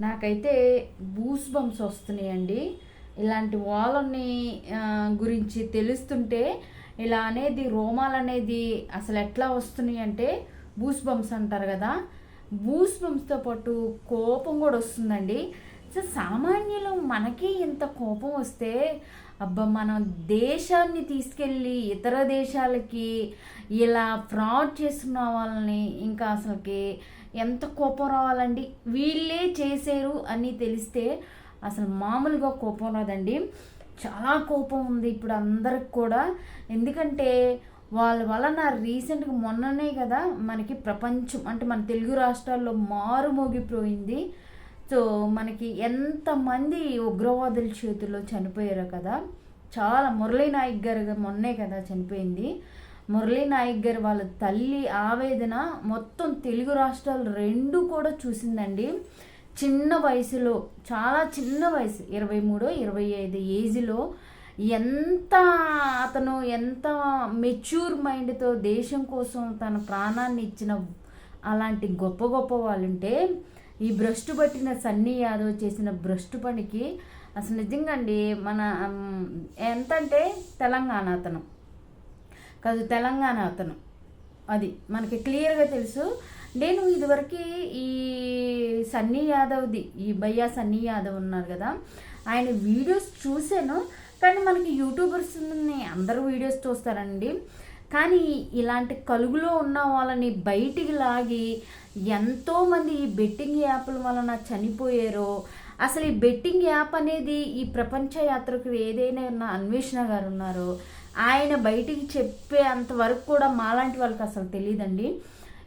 నాకైతే బూస్ బంప్స్ వస్తున్నాయండి. ఇలాంటి వాళ్ళని గురించి తెలుస్తుంటే ఇలా అనేది రోమాలు అనేది అసలు ఎట్లా వస్తున్నాయి అంటే బూస్ బంప్స్ అంటారు కదా. బూస్ బంప్స్తో పాటు కోపం కూడా వస్తుందండి. సో సామాన్యులు మనకి ఇంత కోపం వస్తే అబ్బా మనం దేశాన్ని తీసుకెళ్ళి ఇతర దేశాలకి ఇలా ఫ్రాడ్ చేస్తున్న వాళ్ళని ఇంకా అసలుకి ఎంత కోపం రావాలండి? వీళ్ళే చేశారు అని తెలిస్తే అసలు మామూలుగా కోపం రాదండి. చాలా కోపం ఉంది ఇప్పుడు అందరికి కూడా. ఎందుకంటే వాళ్ళ వలన రీసెంట్గా మొన్ననే కదా మనకి ప్రపంచం అంటే మన తెలుగు రాష్ట్రాల్లో మారుమోగిపోయింది. సో మనకి ఎంతమంది ఉగ్రవాదుల చేతుల్లో చనిపోయారో కదా చాలా మురళీ నాయక్ గారు మొన్నే కదా చనిపోయింది. మురళీ నాయక్ గారు వాళ్ళ తల్లి ఆవేదన మొత్తం తెలుగు రాష్ట్రాలు రెండు కూడా చూసిందండి. చిన్న వయసులో చాలా చిన్న వయసు ఇరవై మూడు ఇరవై ఐదు ఏజ్లో ఎంత అతను ఎంత మెచ్యూర్ మైండ్తో దేశం కోసం తన ప్రాణాన్ని ఇచ్చిన అలాంటి గొప్ప గొప్ప వాళ్ళు ఉంటే ఈ భ్రష్టు పట్టిన సన్నీ యాదవ్ చేసిన భ్రష్టు పనికి అసలు నిజంగా అండి మన ఎంత అంటే తెలంగాణ అతను. కాదు తెలంగాణ అతను. అది మనకి క్లియర్గా తెలుసు. నేను ఇదివరకు ఈ సన్నీ యాదవ్ది ఈ భయ్యా సన్నీ యాదవ్ ఉన్నారు కదా ఆయన వీడియోస్ చూశాను. కానీ మనకి యూట్యూబర్స్ అందరూ వీడియోస్ చూస్తారండి. కానీ ఇలాంటి కలుగులో ఉన్న వాళ్ళని బయటికి లాగి ఎంతోమంది ఈ బెట్టింగ్ యాప్ల వలన చనిపోయారో అసలు ఈ బెట్టింగ్ యాప్ అనేది ఈ ప్రపంచ యాత్రకు ఏదైనా ఉన్న అన్వేషణ గారు ఉన్నారో ఆయన బయటికి చెప్పే అంతవరకు కూడా మాలాంటి వాళ్ళకి అసలు తెలియదండి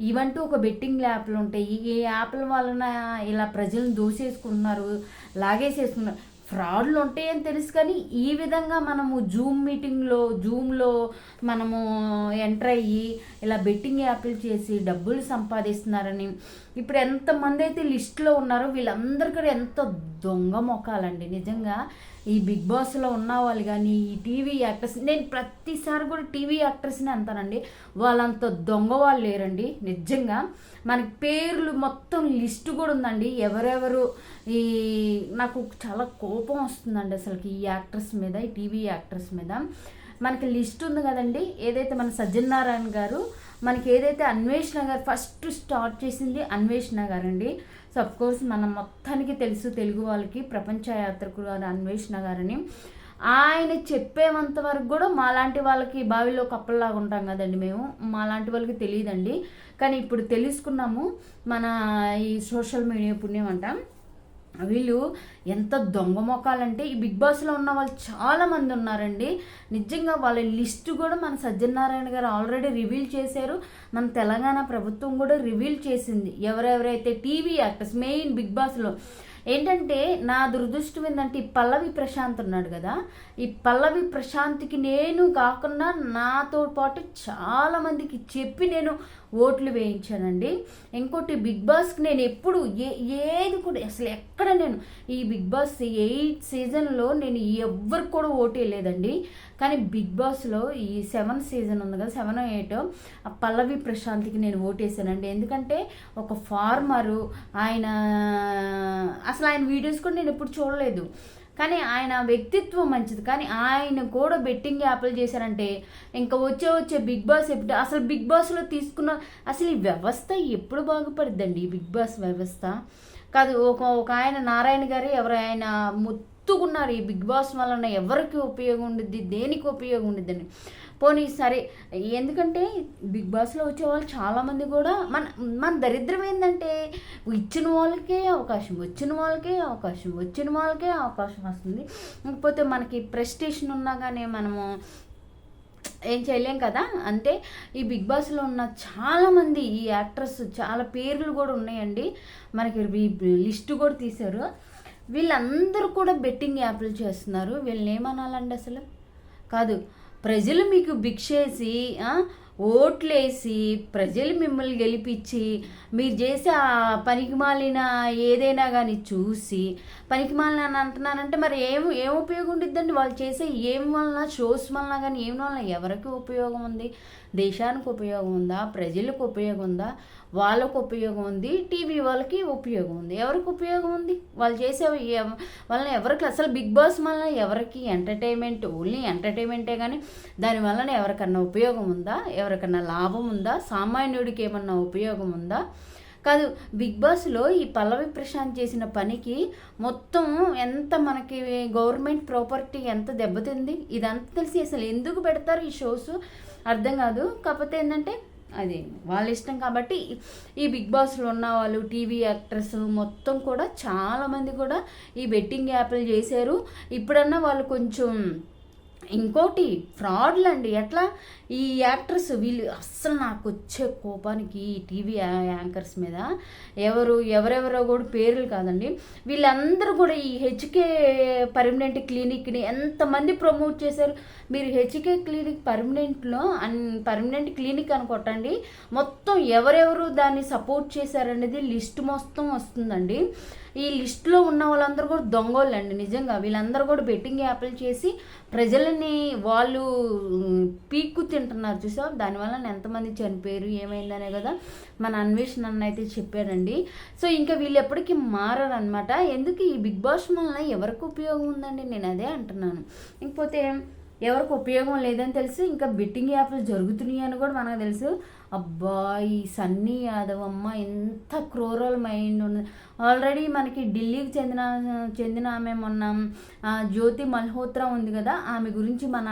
ఇవంటూ ఒక బెట్టింగ్ యాప్లు ఉంటాయి. ఈ యాప్ల వలన ఇలా ప్రజలను దోసేసుకుంటున్నారు లాగేసేసుకున్నారు ఫ్రాడ్లు ఉంటాయని తెలుసు కానీ ఈ విధంగా మనము జూమ్ మీటింగ్లో జూమ్లో మనము ఎంటర్ అయ్యి ఇలా బెట్టింగ్ యాప్లు చేసి డబ్బులు సంపాదిస్తున్నారని ఇప్పుడు ఎంతమంది అయితే లిస్ట్లో ఉన్నారో వీళ్ళందరూ కూడా ఎంత దొంగ మొక్కాలండి నిజంగా ఈ బిగ్ బాస్లో ఉన్న వాళ్ళు కానీ ఈ టీవీ యాక్టర్స్ నేను ప్రతిసారి కూడా టీవీ యాక్టర్స్ని అంటానండి. వాళ్ళంత దొంగ వాళ్ళు లేరండి. నిజంగా మనకి పేర్లు మొత్తం లిస్ట్ కూడా ఉందండి. ఎవరెవరు ఈ నాకు చాలా కోపం వస్తుందండి అసలుకి ఈ యాక్టర్స్ మీద ఈ టీవీ యాక్టర్స్ మీద. మనకి లిస్ట్ ఉంది కదండి. ఏదైతే మన సజ్జనారాయణ గారు మనకి ఏదైతే అన్వేషణ గారు ఫస్ట్ స్టార్ట్ చేసింది అన్వేషణ నగర్ అండి సో కోర్స్ మనం మొత్తానికి తెలుసు తెలుగు వాళ్ళకి ప్రపంచ యాత్రకులు గారు అన్వేషణ గారని. ఆయన చెప్పేంత వరకు కూడా మాలాంటి వాళ్ళకి బావిలో కప్పల్లాగా ఉంటాం కదండి మేము. మాలాంటి వాళ్ళకి తెలియదండి. కానీ ఇప్పుడు తెలుసుకున్నాము మన ఈ సోషల్ మీడియా పుణ్యం అంటాం వీళ్ళు ఎంత దొంగ మొఖాలంటే ఈ బిగ్ బాస్లో ఉన్న వాళ్ళు చాలామంది ఉన్నారండి. నిజంగా వాళ్ళ లిస్ట్ కూడా మన సత్యనారాయణ గారు ఆల్రెడీ రివీల్ చేశారు. మన తెలంగాణ ప్రభుత్వం కూడా రివీల్ చేసింది. ఎవరెవరైతే టీవీ యాక్టర్స్ మెయిన్ బిగ్ బాస్లో. ఏంటంటే నా దురదృష్టం ఏంటంటే ఈ పల్లవి ప్రశాంత్ ఉన్నాడు కదా. ఈ పల్లవి ప్రశాంత్కి నేను కాకుండా నాతో పాటు చాలా మందికి చెప్పి నేను ఓట్లు వేయించానండి. ఇంకోటి బిగ్ బాస్కి నేను ఎప్పుడు ఏ ఏది కూడా అసలు ఎక్కడ నేను ఈ బిగ్ బాస్ ఎయిట్ సీజన్లో నేను ఎవ్వరికి కూడా ఓటు వేయలేదండి. కానీ బిగ్ బాస్లో ఈ సెవెన్ సీజన్ ఉంది కదా సెవెన్ ఎయిట్ ఆ పల్లవి ప్రశాంత్కి నేను ఓటేసానండి ఎందుకంటే ఒక ఫార్మరు ఆయన అసలు ఆయన వీడియోస్ కూడా నేను ఎప్పుడు చూడలేదు. కానీ ఆయన వ్యక్తిత్వం మంచిది. కానీ ఆయన కూడా బెట్టింగ్ యాప్లు చేశారంటే ఇంకా వచ్చే వచ్చే బిగ్ బాస్ ఎప్పుడు అసలు బిగ్ బాస్లో తీసుకున్న అసలు ఈ వ్యవస్థ ఎప్పుడు బాగుపడుద్దండి? ఈ బిగ్ బాస్ వ్యవస్థ కాదు ఒక ఒక ఆయన నారాయణ గారు ఎవరు ఆయన ముత్తుకున్నారు ఈ బిగ్ బాస్ వలన ఎవరికి ఉపయోగం ఉండిద్ది దేనికి ఉపయోగం ఉండిద్దని. పోనీ సరే ఎందుకంటే బిగ్ బాస్లో వచ్చే వాళ్ళు చాలామంది కూడా మన మన దరిద్రం ఏంటంటే ఇచ్చిన వాళ్ళకే అవకాశం వచ్చిన వాళ్ళకే అవకాశం వచ్చిన వాళ్ళకే అవకాశం వస్తుంది. ఇకపోతే మనకి ప్రెస్టేషన్ ఉన్నా కానీ మనము ఏం చేయలేం కదా. అంటే ఈ బిగ్ బాస్లో ఉన్న చాలామంది ఈ యాక్ట్రస్ చాలా పేర్లు కూడా ఉన్నాయండి. మనకి ఈ లిస్ట్ కూడా తీశారు. వీళ్ళందరూ కూడా బెట్టింగ్ యాప్లు చేస్తున్నారు. వీళ్ళని ఏమనాలండి అసలు? కాదు ప్రజలు మీకు భిక్షేసి ఓట్లేసి ప్రజలు మిమ్మల్ని గెలిపించి మీరు చేసే ఆ పనికిమాలిన ఏదైనా కానీ చూసి పనికిమాలిన అని అంటున్నానంటే మరి ఏం ఏం ఉపయోగం ఉండిద్దండి? వాళ్ళు చేసే ఏం వలన షోస్ వలన కానీ ఏం వలన ఎవరికి ఉపయోగం ఉంది? దేశానికి ఉపయోగం ఉందా? ప్రజలకు ఉపయోగం ఉందా? వాళ్ళకు ఉపయోగం ఉంది? టీవీ వాళ్ళకి ఉపయోగం ఉంది. ఎవరికి ఉపయోగం ఉంది? వాళ్ళు చేసే వలన ఎవరికి? అసలు బిగ్ బాస్ వలన ఎవరికి ఎంటర్టైన్మెంట్ ఓన్లీ ఎంటర్టైన్మెంటే కానీ దాని వలన ఎవరికన్నా ఉపయోగం ఉందా? ఎవరికన్నా లాభం ఉందా? సామాన్యుడికి ఏమన్నా ఉపయోగం ఉందా? కాదు బిగ్ బాస్లో ఈ పల్లవి ప్రశాంత్ చేసిన పనికి మొత్తం ఎంత మనకి గవర్నమెంట్ ప్రాపర్టీ ఎంత దెబ్బతింది? ఇదంతా తెలిసి అసలు ఎందుకు పెడతారు ఈ షోస్? అర్థం కాదు. కాకపోతే ఏంటంటే అది వాళ్ళ ఇష్టం కాబట్టి ఈ బిగ్ బాస్లో ఉన్న వాళ్ళు టీవీ యాక్టర్స్ మొత్తం కూడా చాలామంది కూడా ఈ బెట్టింగ్ యాప్లు చేశారు. ఇప్పుడన్నా వాళ్ళు కొంచెం ఇంకోటి ఫ్రాడ్లు అండి ఎట్లా? ఈ యాక్టర్స్ వీళ్ళు అస్సలు నాకు వచ్చే కోపానికి ఈ టీవీ యాంకర్స్ మీద ఎవరు ఎవరెవరో కూడా పేర్లు కాదండి. వీళ్ళందరూ కూడా ఈ హెచ్కే పర్మనెంట్ క్లినిక్ని ఎంతమంది ప్రమోట్ చేశారు? మీరు హెచ్కే క్లినిక్ పర్మనెంట్లో అన్ పర్మనెంట్ క్లినిక్ అని కొట్టండి. మొత్తం ఎవరెవరు దాన్ని సపోర్ట్ చేశారనేది లిస్ట్ మొత్తం వస్తుందండి. ఈ లిస్ట్లో ఉన్న వాళ్ళందరూ కూడా దొంగోళ్ళండి నిజంగా. వీళ్ళందరూ కూడా బెట్టింగ్ యాప్లు చేసి ప్రజలని వాళ్ళు పీక్కు తింటున్నారు చూసా దానివల్ల ఎంతమంది చనిపోయారు ఏమైందనే కదా మన అన్వేషణ అన్న అయితే చెప్పారండి సో ఇంకా వీళ్ళు ఎప్పటికీ మారరు ఎందుకు ఈ బిగ్ బాస్ వలన ఎవరికి ఉపయోగం ఉందండి? నేను అదే అంటున్నాను. ఇంకపోతే ఎవరికి ఉపయోగం లేదని తెలుసు ఇంకా బెట్టింగ్ యాప్లు జరుగుతున్నాయి అని కూడా మనకు తెలుసు. అబ్బా ఈ సన్నీ యాదవ్ అమ్మ ఎంత క్రూరల్ మైండ్ ఉంది ఆల్రెడీ మనకి ఢిల్లీకి చెందిన చెందిన ఆమె మొన్న జ్యోతి మల్హోత్రా ఉంది కదా ఆమె గురించి మన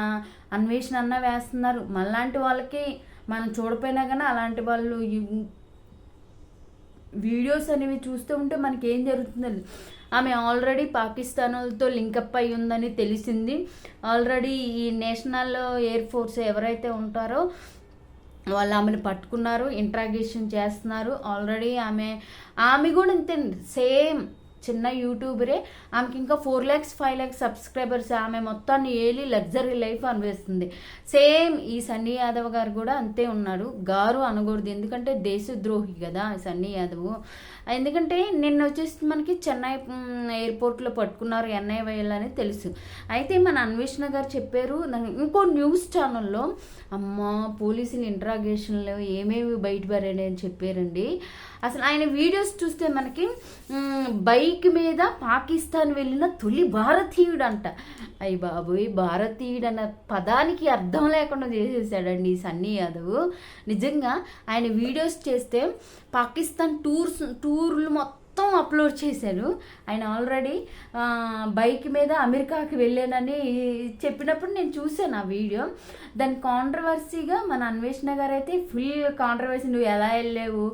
అన్వేషణ అన్న వేస్తున్నారు. మళ్ళాంటి వాళ్ళకి మనం చూడపోయినా కానీ అలాంటి వాళ్ళు వీడియోస్ అనేవి చూస్తూ ఉంటే మనకి ఏం జరుగుతుందో ఆమె ఆల్రెడీ పాకిస్తాన్తో లింకప్ అయి ఉందని తెలిసింది. ఆల్రెడీ ఈ నేషనల్ ఎయిర్ ఫోర్స్ ఎవరైతే ఉంటారో వాళ్ళు ఆమెను పట్టుకున్నారు ఇంట్రాగేషన్ చేస్తున్నారు. ఆల్రెడీ ఆమె ఆమె కూడా అంతే సేమ్ చిన్న యూట్యూబరే. ఆమెకి ఇంకా four lakhs five lakhs subscribers ఆమె మొత్తాన్ని ఏలి లగ్జరీ లైఫ్ అనిపిస్తుంది. సేమ్ ఈ సన్నీ యాదవ్ గారు కూడా అంతే ఉన్నారు. గారు అనకూడదు ఎందుకంటే దేశద్రోహి కదా సన్నీ యాదవ్. ఎందుకంటే నిన్న వచ్చేసి మనకి చెన్నై ఎయిర్పోర్ట్లో పట్టుకున్నారు ఎన్ఐవైఎల్ అని తెలుసు. అయితే మన అన్వేషణ గారు చెప్పారు ఇంకో న్యూస్ ఛానల్లో అమ్మ పోలీసులు ఇంట్రాగేషన్లో ఏమేమి బయటపడాయి అని చెప్పారండి. అసలు ఆయన వీడియోస్ చూస్తే మనకి బైక్ మీద పాకిస్తాన్ వెళ్ళిన తొలి భారతీయుడు అంట అయ్యి బాబోయ్ భారతీయుడు అన్న పదానికి అర్థం లేకుండా చేసేసాడండి ఈ సన్నీ యాదవ్. నిజంగా ఆయన వీడియోస్ చేస్తే పాకిస్తాన్ టూర్స్ టూర్లు మొత్తం అప్లోడ్ చేశారు. ఆయన ఆల్రెడీ బైక్ మీద అమెరికాకి వెళ్ళానని చెప్పినప్పుడు నేను చూశాను ఆ వీడియో. దాని కాంట్రవర్సీగా మన అన్వేషణ గారు అయితే ఫుల్ కాంట్రవర్సీ నువ్వు ఎలా వెళ్ళావు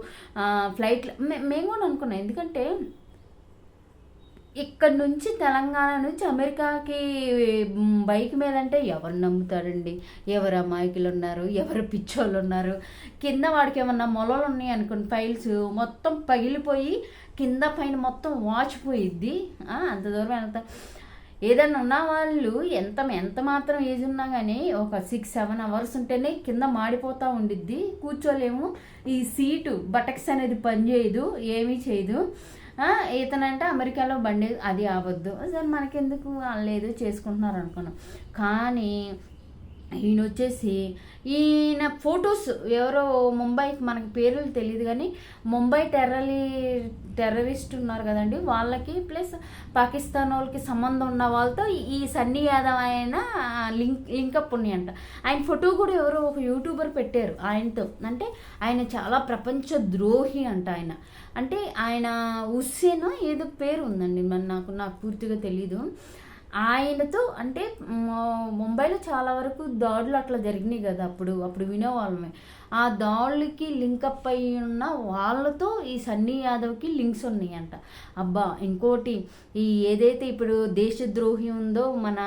ఫ్లైట్లో మేము కూడా అనుకున్నాం. ఎందుకంటే ఇక్కడ నుంచి తెలంగాణ నుంచి అమెరికాకి బైక్ మీద అంటే ఎవరు నమ్ముతారండి? ఎవరు అమాయకులు ఉన్నారు? ఎవరు పిచ్చోళ్ళు ఉన్నారు? కింద వాడికి ఏమన్నా మొలలు ఉన్నాయి అనుకోండి ఫైల్స్ మొత్తం పగిలిపోయి కింద పైన మొత్తం వాచిపోయిద్ది పోయిద్ది. అంత దూరం వెళ్తా. ఏదైనా ఉన్న వాళ్ళు ఎంత ఎంత మాత్రం ఏజ్ ఉన్నా కానీ ఒక సిక్స్ సెవెన్ అవర్స్ ఉంటేనే కింద మాడిపోతూ ఉండిద్ది. కూర్చోలేము. ఈ సీటు బటక్స్ అనేది పనిచేయదు ఏమీ చేయదు. ఇతనంటే అమెరికాలో బండి అది ఆవద్దు. సరే మనకెందుకు లేదు చేసుకుంటున్నారు అనుకున్నాం. కానీ ఈయన వచ్చేసి ఈయన ఫొటోస్ ఎవరో ముంబైకి మనకి పేర్లు తెలియదు కానీ ముంబై టెర్రలి టెర్రరిస్ట్ ఉన్నారు కదండి. వాళ్ళకి ప్లస్ పాకిస్తాన్ వాళ్ళకి సంబంధం ఉన్న వాళ్ళతో ఈ సన్నీ యాదవ్ ఆయన లింక్ లింకప్ ఉన్నాయంట. ఆయన ఫోటో కూడా ఎవరో ఒక యూట్యూబర్ పెట్టారు ఆయనతో. అంటే ఆయన చాలా ప్రపంచ ద్రోహి అంట ఆయన. అంటే ఆయన హుస్సేన్ ఏదో పేరు ఉందండి మరి నాకు నాకు పూర్తిగా తెలీదు. ఆయనతో అంటే ముంబైలో చాలా వరకు దాడులు అట్లా జరిగినాయి కదా అప్పుడు అప్పుడు వినేవాళ్ళమే ఆ దాడులకి లింకప్ అయి ఉన్న వాళ్ళతో ఈ సన్నీ యాదవ్కి లింక్స్ ఉన్నాయంట. అబ్బా ఇంకోటి ఈ ఏదైతే ఇప్పుడు దేశద్రోహి ఉందో మన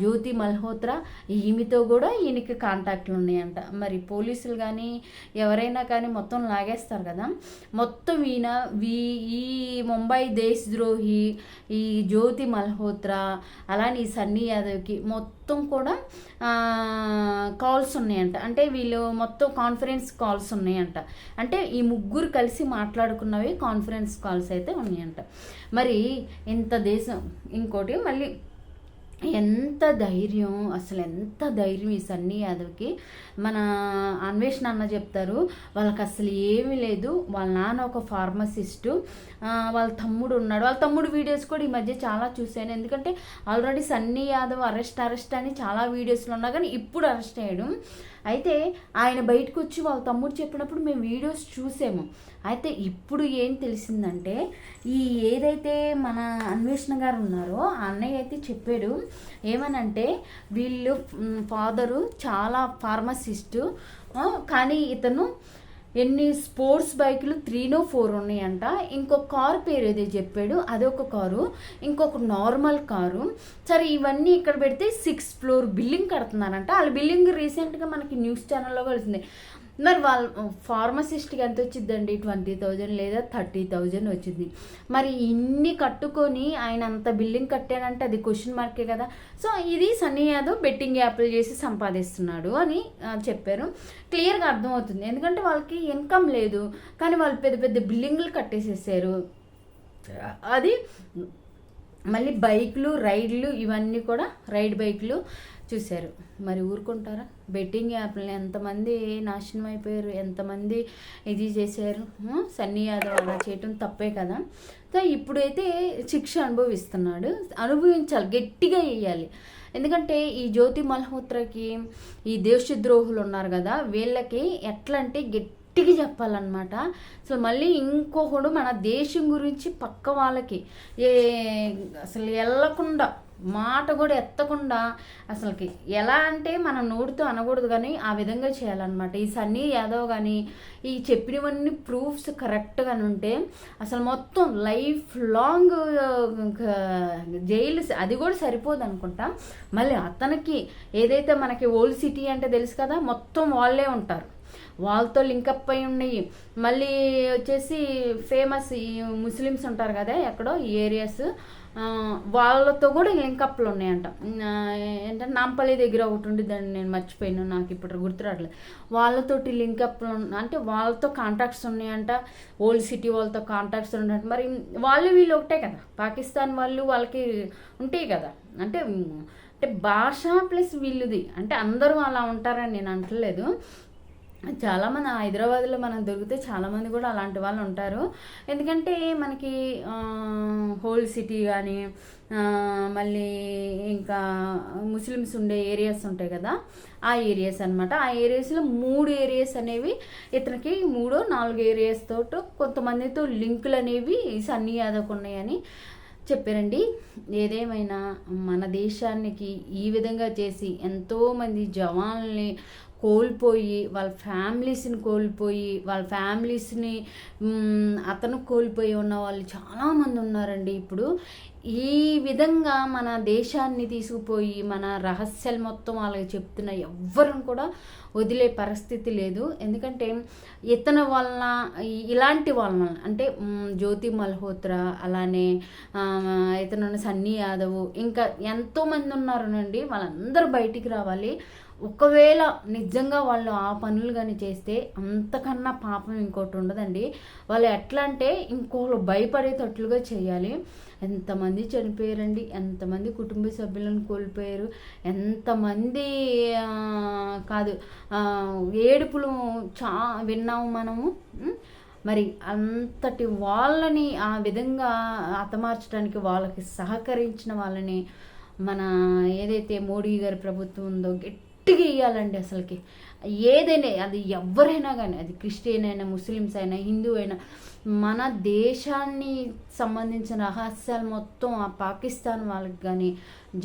జ్యోతి మల్హోత్రా ఈమెతో కూడా ఈయనకి కాంటాక్ట్లు ఉన్నాయంట. మరి పోలీసులు కానీ ఎవరైనా కానీ మొత్తం లాగేస్తారు కదా. మొత్తం ఈయన వీ ఈ ముంబై దేశద్రోహి ఈ జ్యోతి మల్హోత్రా అలానే ఈ సన్నీ యాదవ్కి మొత్తం మొత్తం కూడా కాల్స్ ఉన్నాయంట. అంటే వీళ్ళు మొత్తం కాన్ఫరెన్స్ కాల్స్ ఉన్నాయంట. అంటే ఈ ముగ్గురు కలిసి మాట్లాడుకున్నవి కాన్ఫరెన్స్ కాల్స్ అయితే ఉన్నాయంట. మరి ఇంత దేశం ఇంకోటి మళ్ళీ ఎంత ధైర్యం అసలు ఎంత ధైర్యం ఈ సన్నీ యాదవ్కి. మన అన్వేషణ అన్న చెప్తారు వాళ్ళకి అసలు ఏమీ లేదు. వాళ్ళ నాన్న ఒక ఫార్మసిస్టు. వాళ్ళ తమ్ముడు ఉన్నాడు. వాళ్ళ తమ్ముడు వీడియోస్ కూడా ఈ మధ్య చాలా చూశాను. ఎందుకంటే already Sunny Yadav arrest arrest అని చాలా వీడియోస్లో ఉన్నా కానీ ఇప్పుడు అరెస్ట్ అయ్యాడు. అయితే ఆయన బయటకు వచ్చి వాళ్ళ తమ్ముడు చెప్పినప్పుడు మేము వీడియోస్ చూసాము. అయితే ఇప్పుడు ఏం తెలిసిందంటే ఈ ఏదైతే మన అన్వేషణ గారు ఉన్నారో ఆ అన్నయ్య అయితే చెప్పాడు ఏమనంటే వీళ్ళు ఫాదరు చాలా ఫార్మసిస్టు కానీ ఇతను ఎన్ని స్పోర్ట్స్ బైకులు త్రీనో ఫోర్ ఉన్నాయంట. ఇంకొక కారు పేరు ఏదో చెప్పాడు. అదొక కారు. ఇంకొక నార్మల్ కారు. సరే ఇవన్నీ ఇక్కడ పెడితే సిక్స్ ఫ్లోర్ బిల్డింగ్ కడుతున్నారంట. వాళ్ళ బిల్డింగ్ రీసెంట్గా మనకి న్యూస్ ఛానల్లో కలిసింది. మరి వాళ్ళ ఫార్మసిస్ట్కి ఎంత వచ్చిందండి ట్వంటీ థౌజండ్ లేదా థర్టీ థౌజండ్ వచ్చింది. మరి ఇన్ని కట్టుకొని ఆయన అంత బిల్డింగ్ కట్టాడంటే అది క్వశ్చన్ మార్కే కదా. సో ఇది సన్నీ యాదవ్ బెట్టింగ్ యాప్లు చేసి సంపాదిస్తున్నాడు అని చెప్పారు. క్లియర్గా అర్థమవుతుంది. ఎందుకంటే వాళ్ళకి ఇన్కమ్ లేదు. కానీ వాళ్ళు పెద్ద పెద్ద బిల్డింగ్లు కట్టేసేసారు. అది మళ్ళీ బైక్లు రైడ్లు ఇవన్నీ కూడా రైడ్ బైక్లు చూశారు. మరి ఊరుకుంటారా? బెట్టింగ్ యాప్లని ఎంతమంది నాశనం అయిపోయారు ఎంతమంది ఇది చేశారు? సన్నీ యాదవ్ అలా చేయటం తప్పే కదా? సో ఇప్పుడైతే శిక్ష అనుభవిస్తున్నాడు. అనుభవించాలి. గట్టిగా వేయాలి ఎందుకంటే ఈ జ్యోతి మల్హోత్రకి ఈ దేశద్రోహులు ఉన్నారు కదా వీళ్ళకి ఎట్లా అంటే గట్టి గట్టిగా చెప్పాలన్నమాట. అసలు మళ్ళీ ఇంకొకడు మన దేశం గురించి పక్క వాళ్ళకి ఏ అసలు వెళ్ళకుండా మాట కూడా ఎత్తకుండా అసలుకి ఎలా అంటే మనం నోటితో అనకూడదు కానీ ఆ విధంగా చేయాలన్నమాట. ఈ సన్నీ యాదవ్ కానీ ఈ చెప్పినవన్నీ ప్రూఫ్స్ కరెక్ట్గా ఉంటే అసలు మొత్తం లైఫ్ లాంగ్ జైలు అది కూడా సరిపోదు అనుకుంటా. మళ్ళీ అతనికి ఏదైతే మనకి ఓల్డ్ సిటీ అంటే తెలుసు కదా మొత్తం వాళ్ళే ఉంటారు. వాళ్ళతో లింకప్ అయి ఉన్నాయి. మళ్ళీ వచ్చేసి ఫేమస్ ఈ ముస్లిమ్స్ ఉంటారు కదా ఎక్కడో ఈ ఏరియాస్. వాళ్ళతో కూడా లింకప్లు ఉన్నాయంట. ఏంటంటే నాంపల్లి దగ్గర ఒకటి ఉండి దాన్ని నేను మర్చిపోయాను నాకు ఇప్పుడు గుర్తురాట్లేదు వాళ్ళతోటి లింకప్లు అంటే వాళ్ళతో కాంటాక్ట్స్ ఉన్నాయంట ఓల్డ్ సిటీ వాళ్ళతో కాంటాక్ట్స్ ఉన్నాయంట. మరి వాళ్ళు వీళ్ళు ఒకటే కదా పాకిస్తాన్ వాళ్ళు వాళ్ళకి ఉంటాయి కదా. అంటే అంటే భాష ప్లస్ వీళ్ళుది. అంటే అందరూ అలా ఉంటారని నేను అంటలేదు. చాలా మన హైదరాబాద్లో మనం దొరికితే చాలామంది కూడా అలాంటి వాళ్ళు ఉంటారు. ఎందుకంటే మనకి హోల్ సిటీ కానీ మళ్ళీ ఇంకా ముస్లిమ్స్ ఉండే ఏరియాస్ ఉంటాయి కదా ఆ ఏరియాస్ అనమాట ఆ ఏరియాస్లో మూడు ఏరియాస్ అనేవి ఇతనికి మూడు నాలుగు ఏరియాస్ తోటి కొంతమందితో లింకులు అనేవి సన్నీ యాదవ్ ఉన్నాయని చెప్పారండి. ఏదేమైనా మన దేశానికి ఈ విధంగా చేసి ఎంతోమంది జవాన్లని కోల్పోయి వాళ్ళ ఫ్యామిలీస్ని కోల్పోయి వాళ్ళ ఫ్యామిలీస్ని అతను కోల్పోయి ఉన్న వాళ్ళు చాలామంది ఉన్నారండి. ఇప్పుడు ఈ విధంగా మన దేశాన్ని తీసుకుపోయి మన రహస్యాలు మొత్తం వాళ్ళకి చెప్తున్న ఎవ్వరూ కూడా వదిలే పరిస్థితి లేదు. ఎందుకంటే ఇతని వలన ఇలాంటి వాళ్ళ అంటే జ్యోతి మల్హోత్రా అలానే ఇతను సన్నీ యాదవ్ ఇంకా ఎంతోమంది ఉన్నారనండి. వాళ్ళందరూ బయటికి రావాలి. ఒకవేళ నిజంగా వాళ్ళు ఆ పనులు కానీ చేస్తే అంతకన్నా పాపం ఇంకోటి ఉండదండి. వాళ్ళు ఎట్లా అంటే ఇంకోళ్ళు భయపడేటట్లుగా చేయాలి. ఎంతమంది చనిపోయారండి ఎంతమంది కుటుంబ సభ్యులను కోల్పోయారు ఎంతమంది కాదు ఏడుపులు చా విన్నాము మనము. మరి అంతటి వాళ్ళని ఆ విధంగా హతమార్చడానికి వాళ్ళకి సహకరించిన వాళ్ళని మన ఏదైతే మోడీ గారి ప్రభుత్వం ఉందో గట్టిగా ఇవ్వాలండి అసలుకి. ఏదైనా అది ఎవరైనా కానీ అది క్రిస్టియన్ అయినా ముస్లిమ్స్ అయినా హిందూ అయినా మన దేశాన్ని సంబంధించిన రహస్యాలు మొత్తం ఆ పాకిస్తాన్ వాళ్ళకి కానీ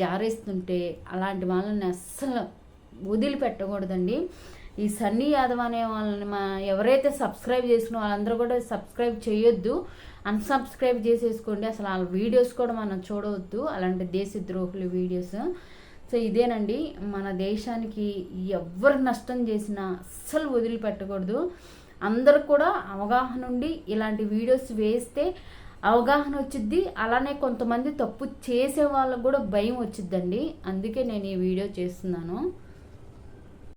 జారేస్తుంటే అలాంటి వాళ్ళని అస్సలు వదిలిపెట్టకూడదండి. ఈ సన్నీ యాదవ్ అనే వాళ్ళని మా ఎవరైతే సబ్స్క్రైబ్ చేసుకున్న వాళ్ళందరూ కూడా సబ్స్క్రైబ్ చేయొద్దు. అన్సబ్స్క్రైబ్ చేసేసుకోండి. అసలు వాళ్ళ వీడియోస్ కూడా మనం చూడవద్దు. అలాంటి దేశ ద్రోహుల వీడియోస్. సో ఇదేనండి మన దేశానికి ఎవరు నష్టం చేసినా అస్సలు వదిలిపెట్టకూడదు. అందరు కూడా అవగాహన ఉండి ఇలాంటి వీడియోస్ వేస్తే అవగాహన వచ్చిద్ది. అలానే కొంతమంది తప్పు చేసే వాళ్ళకు కూడా భయం వచ్చిద్దండి. అందుకే నేను ఈ వీడియో చేస్తున్నాను.